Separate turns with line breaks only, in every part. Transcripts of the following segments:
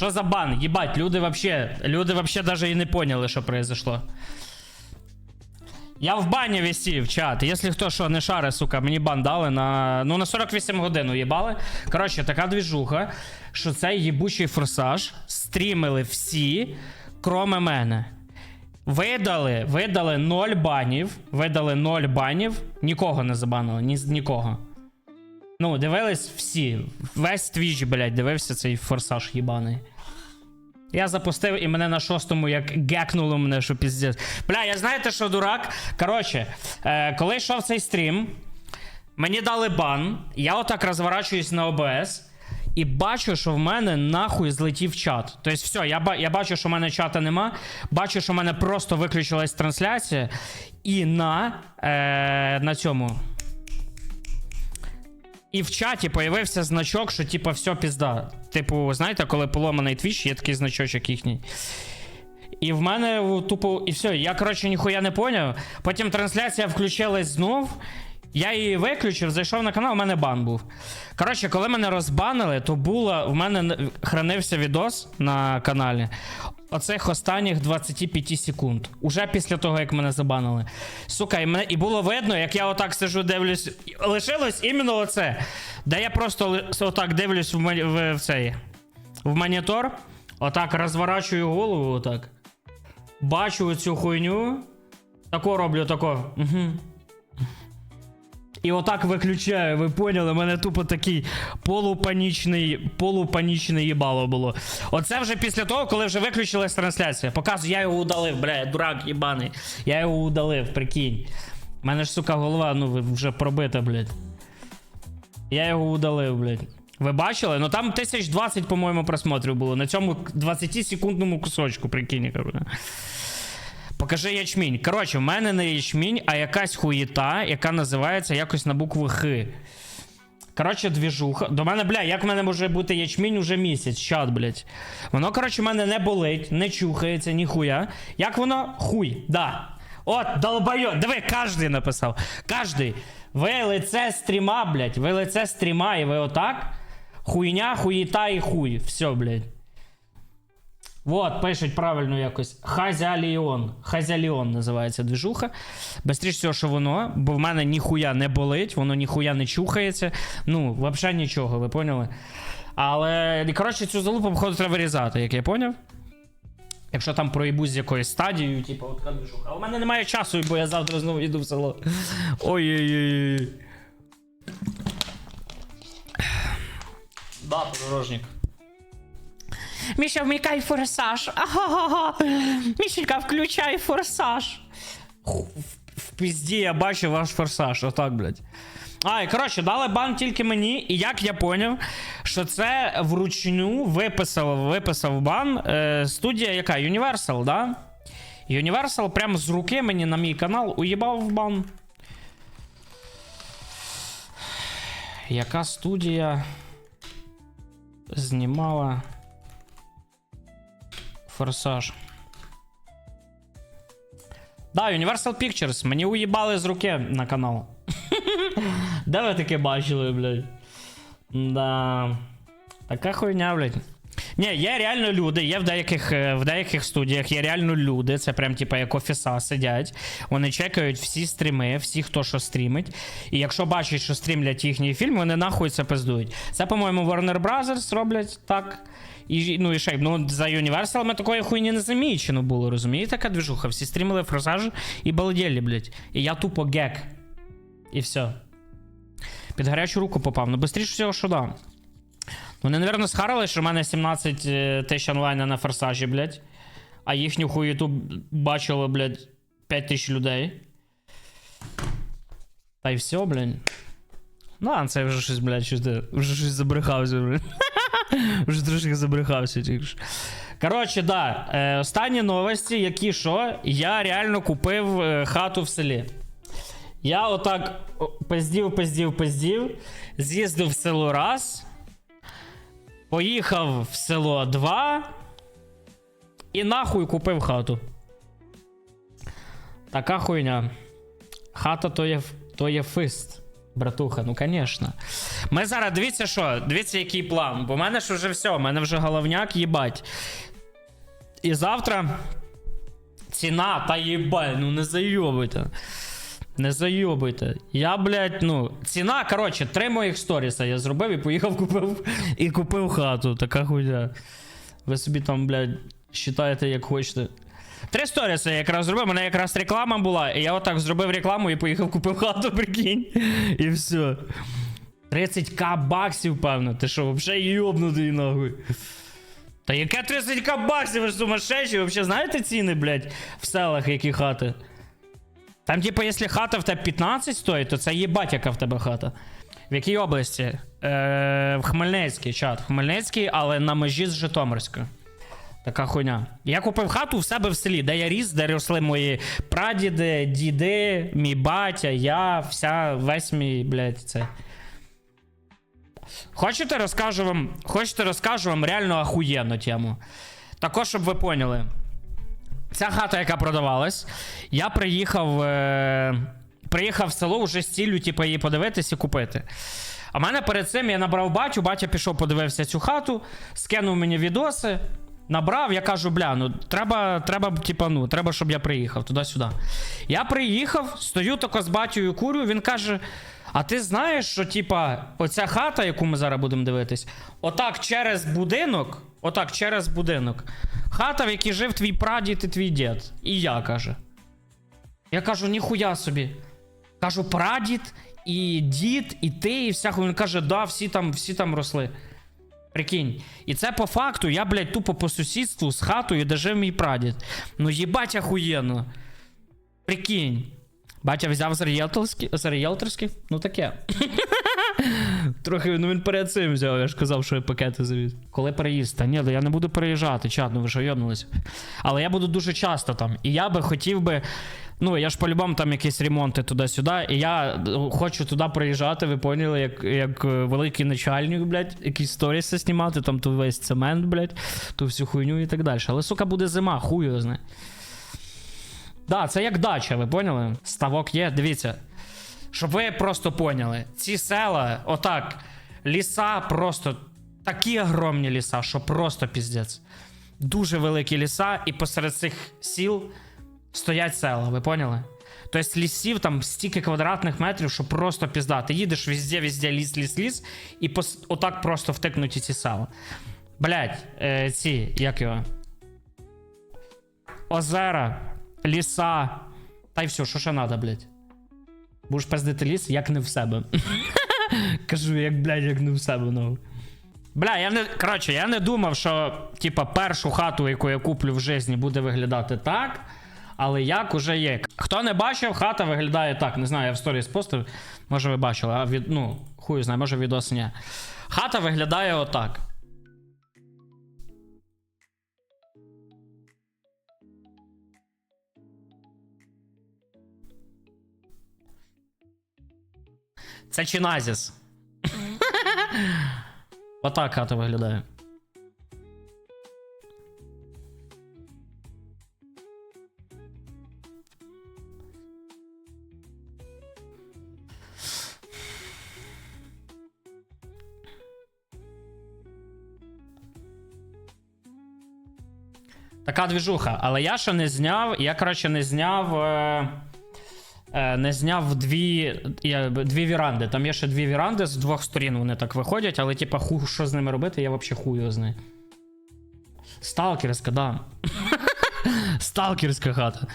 Що за бан? Єбать, люди вообще, люди вообще даже і не поняли, що произошло. Я в бані висів, чат. Якщо хто що не шаре, сука, мені бан дали на. Ну на 48 годин уїбали. Коротше, така двіжуха, що цей їбучий форсаж стрімили всі, кроме мене. Видали, видали 0 банів. Видали 0 банів. Нікого не забанили, ні, нікого. Ну, дивились всі. Весь твіч, блядь, дивився цей форсаж їбаний. Я запустив і мене на шостому як гекнуло мене, що піздець. Бля, я знаєте, що дурак? Коротше, е, коли йшов цей стрім, мені дали бан, я отак розворачуюсь на ОБС. І бачу, що в мене нахуй злетів чат. Тобто, все, я, я бачу, що в мене чата нема. Бачу, що в мене просто виключилась трансляція. І на, е, на цьому. І в чаті появився значок, що типа все пізда. Типу, знаєте, коли поломаний твіч, є такий значочок їхній. І в мене тупо, і все. Я, коротше, ніхуя не поняв. Потім трансляція включилась знов. Я її виключив, зайшов на канал, у мене бан був. Коротше, коли мене розбанили, то було. В мене хранився відос на каналі. Оцих останніх 25 секунд. Уже після того, як мене забанили. Сука, і, мене, і було видно, як я отак сижу, дивлюсь. Лишилось іменно оце. Де я просто отак дивлюсь в, в, в цей. В монітор. Отак розворачую голову, отак. Бачу цю хуйню. Тако роблю, тако. Угу. І отак виключаю, ви поняли? У мене тупо такий полупанічний, полупанічне їбало було. Оце вже після того, коли вже виключилась трансляція. Показую, я його удалив, бля, дурак їбаний. Я його удалив, прикинь. У мене ж, сука, голова, ну, вже пробита, блядь. Я його удалив, блядь. Ви бачили? Ну там 1020, по-моєму, просмотрів було. На цьому 20-секундному кусочку, прикинь, короче. Покажи ячмінь. Коротше, в мене не ячмінь, а якась хуєта, яка називається якось на букву Х. Коротше, двіжуха. До мене, бля, як в мене може бути ячмінь уже місяць, чат, блядь. Воно, коротше, в мене не болить, не чухається, ніхуя. Як воно? Хуй, да. От, долбойо. Диви, кожний написав. Кожний. Ви лице стріма, блядь. Ви лице стріма, і ви отак. Хуйня, хуєта і хуй. Все, блядь. Вот, пишуть правильно якось. Хазяліон. Хазяліон називається движуха. Бистріше всього, що воно, бо в мене ніхуя не болить, воно ніхуя не чухається. Ну, взагалі нічого, ви поняли? Але, коротше, цю залупу, походу, треба вирізати, як я поняв. Якщо там проїбусь з якоюсь стадією, типу, от така. А у мене немає часу, бо я завтра знову йду в село. Ой-ой-ой. Да, подорожник. Міша, вмикай форсаж. Ага. Мішенька, включай форсаж. В, в пізді я бачу ваш форсаж. Отак, блядь. А, і коротше, дали бан тільки мені, і як я поняв, що це вручну виписав, виписав бан е, студія яка? Universal, да? Universal прямо з руки мені на мій канал уїбав бан. Яка студія знімала Форсаж. Да, Universal Pictures. Мені уїбали з руки на канал. Де ви таке бачили, блядь? Да. Така хуйня, блядь. Ні, є реально люди, є в деяких, е, в деяких студіях, є реально люди, це прям типа як офіса сидять. Вони чекають всі стріми, всі, хто що стрімить. І якщо бачать, що стрімлять їхній фільм, вони нахуй це пиздують. Це, по-моєму, Warner Brothers роблять так. І, ну і ще, ну за Universal ми такої хуйні не замічено було, розумієте, така движуха? Всі стрімили форсаж і балдєлі, блядь. І я тупо гек. І все. Під гарячу руку попав. Ну, швидше всього, що да. Вони, напевно, схарили, що в мене 17 е, тисяч онлайна на форсажі, блядь. А їхню хуєту бачило, блядь, 5 тисяч людей. Та й все, блядь. Ну, а це вже щось, блядь, щось, вже щось забрехався, блядь. Вже трошки забрехався. Коротше, да. Е, останні новості, які що, я реально купив е, хату в селі. Я отак пиздів, пиздів, пиздів. З'їздив в село раз. Поїхав в село 2. І нахуй купив хату. Така хуйня. Хата то є, то є фист. Братуха, ну конечно. Ми зараз дивіться, що, дивіться, який план. Бо в мене ж вже все, в мене вже головняк, їбать. І завтра ціна, та їбать, ну не зайобуйте. Не зайобуйте. Я, блядь, ну, ціна, коротше, три моїх сторіса я зробив і поїхав купив і купив хату. Така хуйня. Ви собі там, блядь, считаєте, як хочете. Три сторіси я якраз зробив, у мене якраз реклама була, і я отак зробив рекламу і поїхав купив хату, прикинь. І все. 30к баксів, певно. Ти що, взагалі йобнутий нахуй. Та яке 30к баксів, ви ж сумасшедші? Ви взагалі знаєте ціни, блядь, в селах, які хати? Там, типу, якщо хата в тебе 15 стоїть, то це їбать, яка в тебе хата. В якій області? Е, в Хмельницькій, чат. В Хмельницькій, але на межі з Житомирською. Така хуйня. Я купив хату в себе в селі, де я ріс, де росли мої прадіди, діди, мій батя, я, вся, весь мій, блядь, це. Хочете розкажу вам, хочете розкажу вам реально ахуєнну тему. Також, щоб ви поняли. Ця хата, яка продавалась, я приїхав. Е... Приїхав в село вже з ціллю, типу, її подивитись і купити. А мене перед цим я набрав батю, батя пішов, подивився цю хату, скинув мені відоси, набрав, я кажу, бля, ну треба, треба, типа, ну, треба, щоб я приїхав туди-сюди. Я приїхав, стою тако з батькою курю, він каже: А ти знаєш, що, типа, оця хата, яку ми зараз будемо дивитись, отак через будинок, отак через будинок, хата, в якій жив твій прадід і твій дід. І я каже. Я кажу, ніхуя собі. Кажу, прадід, і дід, і ти, і вся хуйня. Він каже, да, всі там, всі там росли. Прикинь. І це по факту, я, блядь, тупо по сусідству з хатою, де жив мій прадід. Ну їбать ахуєнно. Прикинь. Батя взяв з ріелторських? Ну таке. Трохи, ну він перед цим взяв, я ж казав, що я пакети завіз. Коли переїзд? Та ні, я не буду переїжджати, чат, ну ви що йобнулися. Але я буду дуже часто там. І я би хотів би. Ну, я ж по-любому там якісь ремонти туди-сюди. І я е, хочу туди приїжджати, ви поняли, як, як е, великий начальник, блядь, якісь сторіси знімати, там ту весь цемент, блядь, ту всю хуйню і так далі. Але, сука, буде зима, його знає. Да, це як дача, ви поняли? Ставок є, дивіться. Щоб ви просто поняли, ці села, отак, ліса просто такі огромні ліса, що просто піздець. Дуже великі ліса, і посеред цих сіл стоять села, ви поняли? Тобто лісів там стільки квадратних метрів, що просто пізда. Ти їдеш везде, везде ліс, ліс, ліс, і пос... отак просто втикнуті ці села. Блять, е, ці, як його? Озера, ліса. Та й все, що ще треба, блять. Будеш пиздити ліс, як не в себе. Кажу, як, блядь, як не в себе, ну. Бля, я не. Коротше, я не думав, що, типа, першу хату, яку я куплю в житті, буде виглядати так. Але як уже є. Хто не бачив, хата виглядає так. Не знаю, я в сторіс постив. Може ви бачили, а від. Ну, хуй знає, може відос ні. Хата виглядає отак. Це Чиназіс. Отак хата виглядає. Така двіжуха. Але я ще не зняв. Я, коротше, не зняв. Е... Е, не зняв дві дві віранди. Там є ще дві віранди з двох сторін вони так виходять, але типа ху, що з ними робити, я взагалі хую з нею. Сталкерська, да. Сталкерська хата.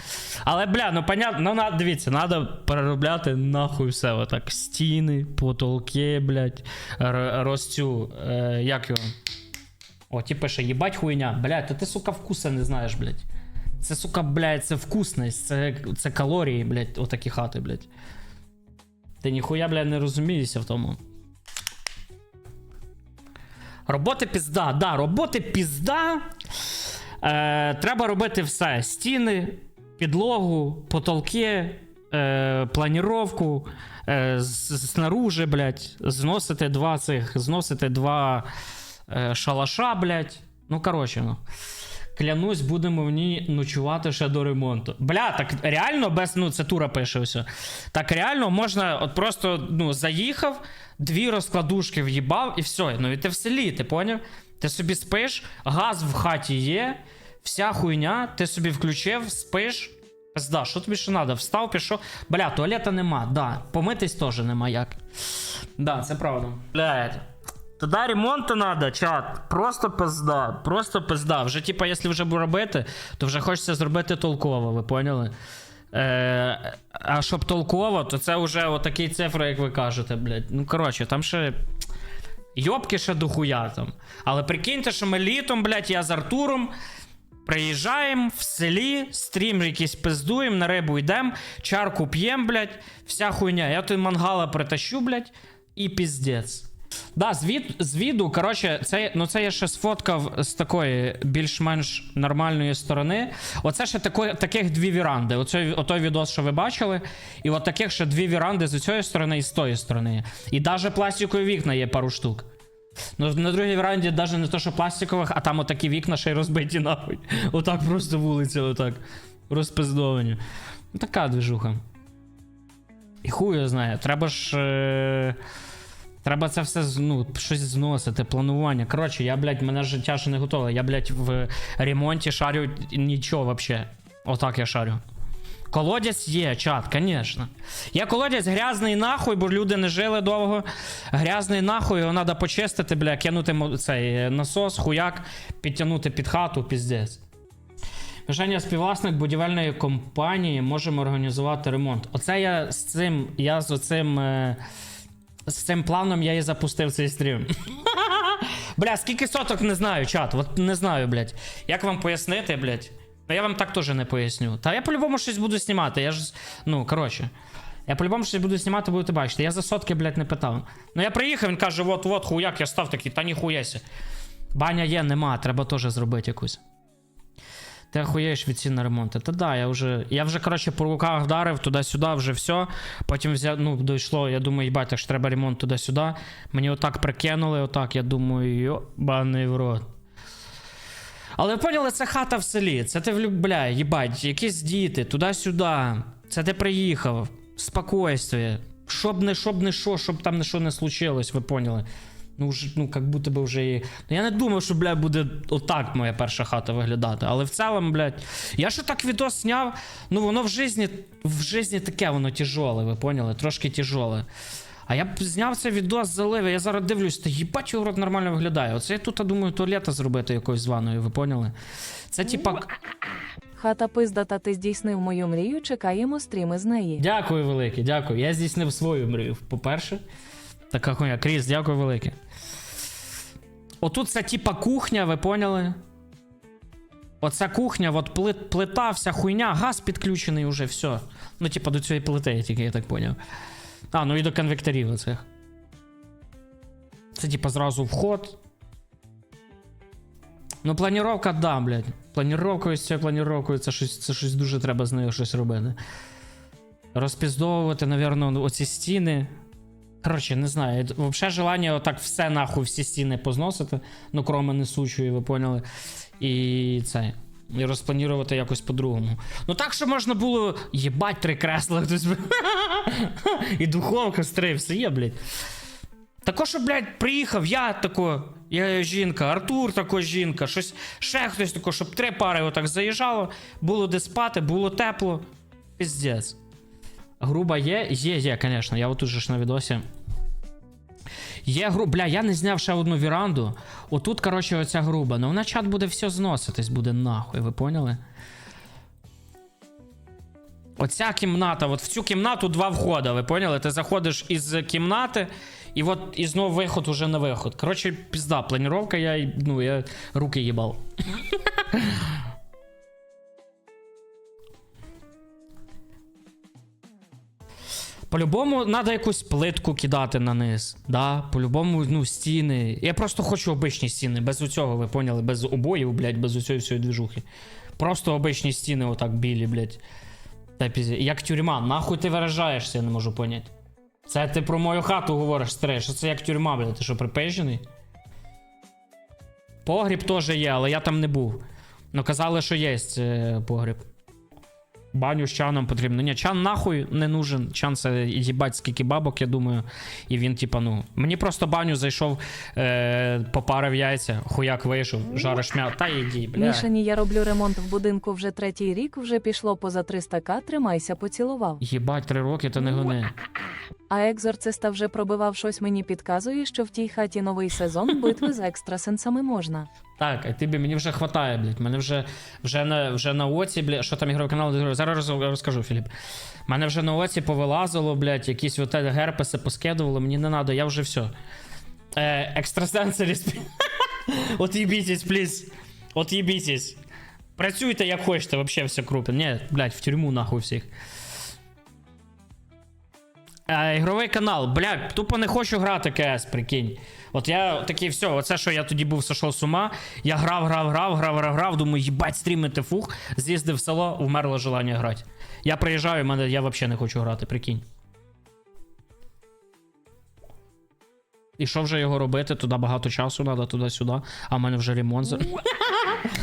Але, бля, ну понятно, ну дивіться, треба переробляти нахуй все. Отак. Стіни, потолки, блядь, розцю. Е, як його? О, ті пише, їбать хуйня. Блядь, то ти, сука, вкуса не знаєш, блядь. Це, сука, блядь, це вкусність, це, це калорії, блядь, отакі хати, блядь. Ти ніхуя, блядь, не розумієшся в тому. Роботи пізда, да, роботи пізда. Е, треба робити все: стіни, підлогу, потолки, е, планіровку, е, снаружи, блядь, зносити два цих, зносити два е, шалаша, блядь. Ну, коротше, ну. Клянусь, будемо в ній ночувати ще до ремонту. Бля, так реально без. Ну, це тура пише все. Так реально можна, от просто ну, заїхав, дві розкладушки в'їбав і все. Ну і ти в селі, ти поняв? Ти собі спиш, газ в хаті є, вся хуйня, ти собі включив, спиш. Пизда, що тобі ще треба? Встав, пішов. Бля, туалета нема, да. Помитись теж нема як. Да, це правда. Блядь. Тоді ремонту треба, чат. Просто пизда. Просто пизда. Вже, типа, якщо вже робити, то вже хочеться зробити толково, ви поняли? Е, а щоб толково, то це вже отакі цифри, як ви кажете, блядь. Ну, коротше, там ще. Йобки ще дохуя там. Але прикиньте, що ми літом, блядь, я з Артуром. Приїжджаємо в селі, стрім якийсь пиздуємо, на рибу йдемо, чарку п'ємо, блядь, вся хуйня. Я той мангала притащу, блядь, і піздець. Да, з, від, з віду, коротше, це, ну це я ще сфоткав з такої більш-менш нормальної сторони. Оце ще тако, таких дві віранди. Оцей, отой відос, що ви бачили. І от таких ще дві віранди з цієї сторони і з тої сторони. І навіть пластикові вікна є пару штук. Ну, на другій веранді навіть не то, що пластикових, а там отакі вікна ще й розбиті нахуй. Отак просто вулиця, отак. Розпиздовані. Ну, така движуха. І хуй знає. Треба ж. Е... Треба це все ну, щось зносити, планування. Коротше, я, блядь, мене життя ще не готове. Я, блядь, в ремонті шарю нічого вообще. Отак я шарю. Колодязь є, чат, звісно. Є колодязь грязний нахуй, бо люди не жили довго. Грязний нахуй, його треба почистити, бля, кинути цей е, насос, хуяк, підтягнути під хату, піздець. Бажання співвласник будівельної компанії можемо організувати ремонт. Оце я з цим, я з оцим. Е, з цим планом я і запустив цей стрім. Бля, скільки соток не знаю, чат. От не знаю, блядь. Як вам пояснити, блядь? Ну я вам так теж не поясню. Та я по-любому щось буду знімати. Я ж. Ну, коротше. Я по-любому щось буду знімати, будете бачити. Я за сотки, блядь, не питав. Ну я приїхав, він каже, от, от, хуяк, я став такий, та ніхуєся. Баня є, нема, треба теж зробити якусь. Ти охуєш від цін на ремонти. Та да, я вже. Я вже, коротше, по руках вдарив туди-сюди, вже все. Потім взяв, ну, дійшло, я думаю, їбать, так ж треба ремонт туди-сюди. Мені отак прикинули, отак, я думаю, йобаний в рот. Але поняли, це хата в селі. Це ти бля, їбать, якісь діти, туди-сюди. Це ти приїхав. Спокойствие. Щоб не, щоб не що, щоб там не що не случилось, ви поняли. Ну, вже, ну, як будто би вже і. Ну, я не думав, що, блядь, буде отак моя перша хата виглядати. Але в цілому, блядь, я ще так відос зняв. Ну, воно в житті, в житті таке, воно тяжоле, ви поняли? Трошки тяжоле. А я б зняв цей відос, залив, я зараз дивлюсь, та їбать, його рот нормально виглядає. Оце я тут, я думаю, туалета зробити якоюсь з ванною, ви поняли? Це типа.
Хата пиздата, ти здійснив мою мрію, чекаємо стріми з неї.
Дякую велике, дякую. Я здійснив свою мрію. По-перше, така хуйня. Кріс, дякую велике. Отут це типа кухня, ви поняли? Оця кухня, от плит, плита, вся хуйня, газ підключений уже, все. Ну, типа, до цієї плити, тільки я так поняв. А, ну і до конвекторів оцих. Це типа зразу вход. Ну, планіровка, да, блядь. Планіровкою з цією планіровкою це щось, це щось дуже треба з нею щось робити. Розпіздовувати, напевно, оці стіни. Коротше, не знаю. Взагалі желання отак все нахуй, всі стіни позносити, ну, кроме несучої, ви поняли. І це. І розпланувати якось по-другому. Ну так, що можна було. Єбать, три кресла хтось. І духовка стри, все є, блядь. Тако, що, блядь, приїхав, я тако, я жінка, Артур тако жінка, щось, ще хтось тако, щоб три пари отак заїжджало, було де спати, було тепло. Піздець. Груба є? Є, є, звісно. Я отут же ж на відосі. Є гру. Бля, я не зняв ще одну віранду. Отут, коротше, оця груба. Ну вона чат буде все зноситись, буде нахуй, ви поняли? Оця кімната, от в цю кімнату два входи, ви поняли? Ти заходиш із кімнати, і от і знову виход уже на виход. Коротше, пізда, планіровка, я, ну, я руки їбав. По-любому треба якусь плитку кидати на низ. Да? По-любому, ну, стіни. Я просто хочу обичні стіни, без оцього, ви поняли, без обоїв, блядь, без оцієї всієї движухи. Просто обичні стіни, отак білі, блядь. Та пізі. Як тюрма, нахуй ти виражаєшся, я не можу поняти. Це ти про мою хату говориш, старе, що це як тюрма, блядь, ти що припежений? Погріб теж є, але я там не був. Ну, казали, що є е, погріб. Баню з чаном потрібно. Ні, чан нахуй не нужен. Чан це їбать скільки бабок, я думаю. І він, типа, ну. Мені просто баню зайшов, е, попарив яйця, хуяк вийшов, жариш м'я. Та іди, бля.
Мішані, я роблю ремонт в будинку вже третій рік, вже пішло поза 300к, тримайся, поцілував.
Їбать, три роки, то не гони.
А екзорциста вже пробивав щось мені підказує, що в тій хаті новий сезон битви з екстрасенсами можна.
Так, а тобі мені вже хватає, блядь. Мене вже, вже, на, вже на оці, блядь. Що там ігровий канал? Зараз розкажу, Філіп. Мене вже на оці повилазило, блядь, якісь от герпеси поскидувало, мені не треба, я вже все. Е, екстрасенсорі спі... От їбітесь, пліз. От їбітесь. Працюйте як хочете, вообще все крупно. Ні, блядь, в тюрму нахуй всіх. Е, ігровий канал, блядь, тупо не хочу грати КС, прикинь. От я такий, все, оце, що я тоді був сошов з ума. Я грав, грав, грав, грав, грав, грав, думаю, їбать, стрімити фух, з'їздив в село, вмерло желання грати. Я приїжджаю, мене, я взагалі не хочу грати, прикинь. І що вже його робити? Туди багато часу треба, туди-сюди, а в мене вже ремонт.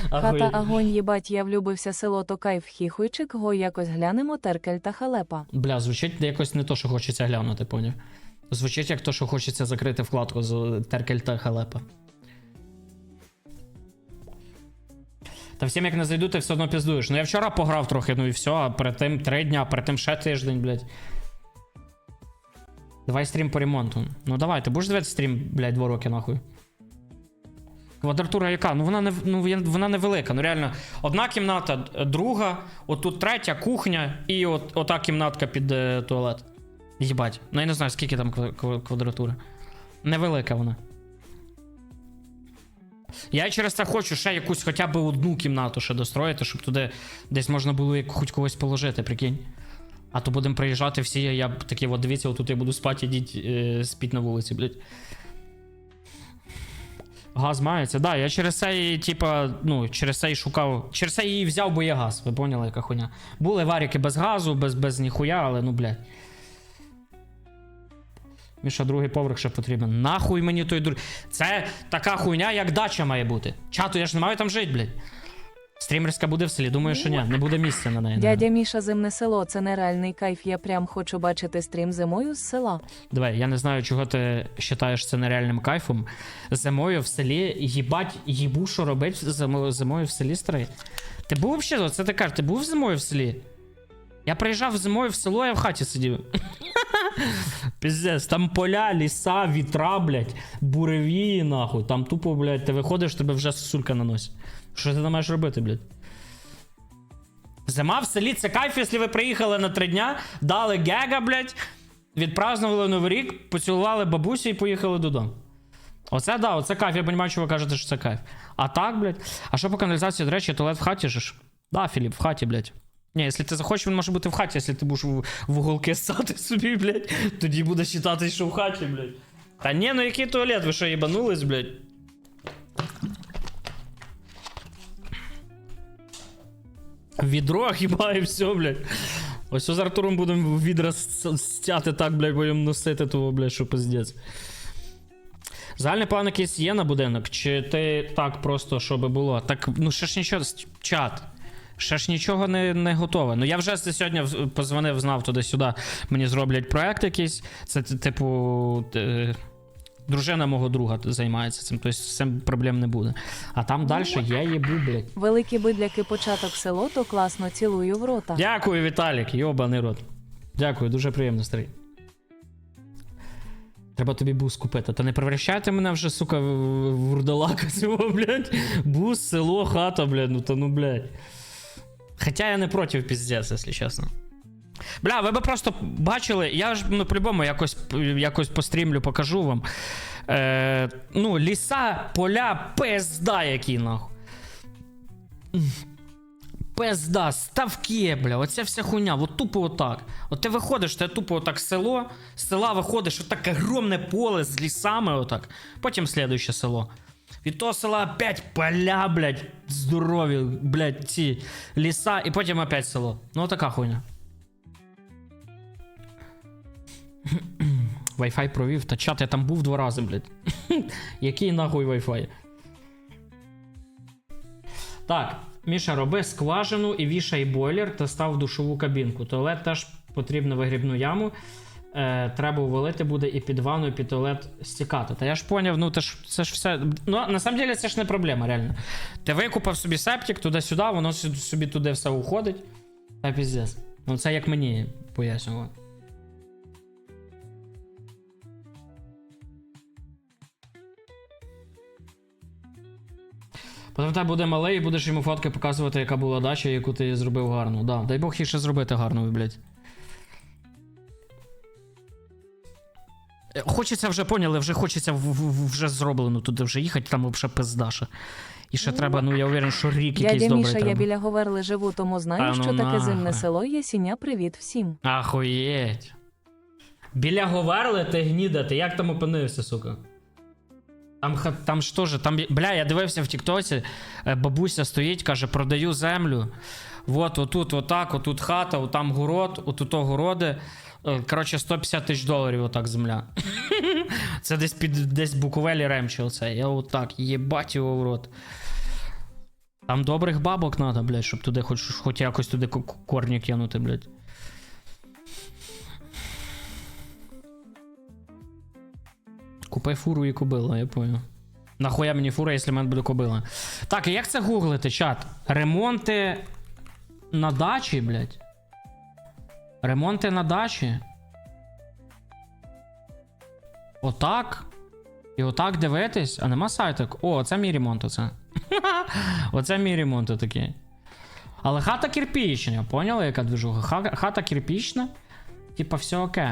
Хата агонь їбать, я влюбився село то кайф хіхуйчик, го якось глянемо теркель та халепа.
Бля, звучить якось не то, що хочеться глянути, поняв. Звучить як то, що хочеться закрити вкладку з Теркель та Халепа. Та всім як не зайду, ти все одно піздуєш. Ну я вчора пограв трохи, ну і все, а перед тим три дня, а перед тим ще тиждень, блядь. Давай стрім по ремонту. Ну давай, ти будеш дивитися стрім, блядь, два роки нахуй. Квадратура яка? Ну вона не ну вона невелика. Ну реально, одна кімната, друга, отут третя кухня і от, ота кімнатка під е, туалет. Їбать. Ну я не знаю, скільки там ква- ква- квадратура. Невелика вона. Я через це хочу ще якусь хоча б одну кімнату ще достроїти, щоб туди десь можна було хоч когось положити, прикинь. А то будемо приїжджати всі, я б такий, от дивіться, отут я буду спати, ідіть е, спіть на вулиці, блядь. Газ мається, да, я через це, типа, ну, через це і шукав. Через це і взяв, бо є газ, ви поняли, яка хуйня. Були варіки без газу, без, без ніхуя, але ну, блядь. Міша, другий поверх ще потрібен. Нахуй мені той друг. Це така хуйня, як дача має бути. Чату, я ж не маю там жити, блядь. Стрімерська буде в селі. Думаю, що ні, не буде місця на неї.
Дядя Міша зимне село, це нереальний кайф. Я прям хочу бачити стрім зимою з села.
Давай, я не знаю, чого ти вважаєш це нереальним кайфом. Зимою в селі їбать, їбу, що робить зимою, зимою в селі старий. Ти був взагалі, це ти кажеш, ти був зимою в селі? Я приїжджав зимою в село, я в хаті сидів. Піздець, там поля, ліса, вітра, блядь, буревії, нахуй. Там тупо, блядь, ти виходиш, тебе вже сосулька на носі. Що ти там маєш робити, блядь? Зима в селі це кайф, якщо ви приїхали на три дня, дали гега, блядь, відпразнували Новий рік, поцілували бабусю і поїхали додому. Оце да, оце кайф. Я розумію, що ви кажете, що це кайф. А так, блядь. А що по каналізації, до речі, туалет в хаті же ж? Да, Філіп, в хаті, блядь. Ні, якщо ти захочеш, він може бути в хаті, якщо ти будеш в, в уголки ссати собі, блядь, тоді буде вважати, що в хаті, блядь. Та ні, ну який туалет, ви що, їбанулись, блядь? Відро хіба все, блядь. Ось з Артуром будемо відра стяти так, блядь, будемо носити того, блядь, що пиздець. Загальний план якийсь є на будинок, чи ти так просто, щоб було? Так, ну ще ж нічого, чат. Ще ж нічого не, не готове. Ну я вже сьогодні позвонив, знав туди-сюди. Мені зроблять проект якийсь. Це типу. е, Дружина мого друга займається цим, тобто з цим проблем не буде. А там далі я їбу, блядь.
Великі бидляки початок село, то класно цілую в рота.
Дякую, Віталік, йобаний рот. Дякую, дуже приємно, старий. Треба тобі бус купити. Та не превращайте мене вже, сука, в, в вурдалака цього, блядь. Бус, село, хата, блядь, ну та ну, блядь. Хоча я не проти піздець, якщо чесно. Бля, ви би просто бачили, я ж ну, по-любому якось, якось пострімлю, покажу вам. Е, ну, ліса, поля, пизда які, нахуй. Пизда, ставки, бля, оця вся хуйня, от тупо отак. От ти виходиш, ти тупо отак село, з села виходиш, отак огромне поле з лісами, отак. Потім слідуюче село. Від села опять поля, блядь, здорові, блядь, ці ліса, і потім опять село. Ну, така хуйня. Wi-Fi провів, та чат, я там був два рази, блядь. Який нахуй Wi-Fi? Так, Міша, роби скважину і вішай бойлер та став душову кабінку. Туалет теж потрібно вигрібну яму. Е, треба увалити буде і під ванну, і під туалет стікати. Та я ж поняв, ну це ж, це ж все. Ну, на самом деле, це ж не проблема, реально. Ти викупав собі септик туди-сюди, воно собі туди все уходить. Та піздець. Ну це як мені пояснювало. Потім тебе буде малий і будеш йому фотки показувати, яка була дача, яку ти зробив гарно. Да, дай Бог їй ще зробити гарно, блядь. Хочеться вже поняли, вже хочеться в- в- вже зроблено туди вже їхати, там взагалі пиздаша. І ще треба, ну я уверен, що рік якийсь
Дядя
добрий
Міша, я біля Говерли живу, тому знаю,
Та ну
що таке зимне
нахуй.
село Ясіня. Привіт всім.
Ахуєть. Біля Говерли ти гніда, ти як там опинився, сука? Там, ха- там ж теж, там, є- бля, я дивився в Тіктоці, е, бабуся стоїть, каже, продаю землю. Вот, отут, отак, отут хата, отам город, отут городи. Е, Коротше, 150 тисяч доларів отак земля. Це десь під десь Буковелі Ремчі оце. Я отак, єбать його в рот. Там добрих бабок треба, блядь, щоб туди хоч, хоч якось туди ко- корні кинути, блядь. Купи фуру і кобила, я понял. Нахуя мені фура, якщо в мене буде кобила. Так, і як це гуглити, чат? Ремонти на дачі, блядь. Ремонти на дачі. Отак. І отак дивитись, а нема сайток. О, це мій ремонт, оце. оце мій ремонт такий. Але хата кирпічна, поняли, яка движуха? Ха- Хата кирпічна. Типа, все окей.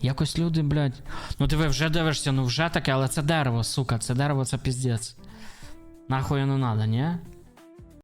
Якось люди, блядь. Ну ти ви вже дивишся, ну вже таке, але це дерево, сука, це дерево, це піздець. Нахуй не надо, ні?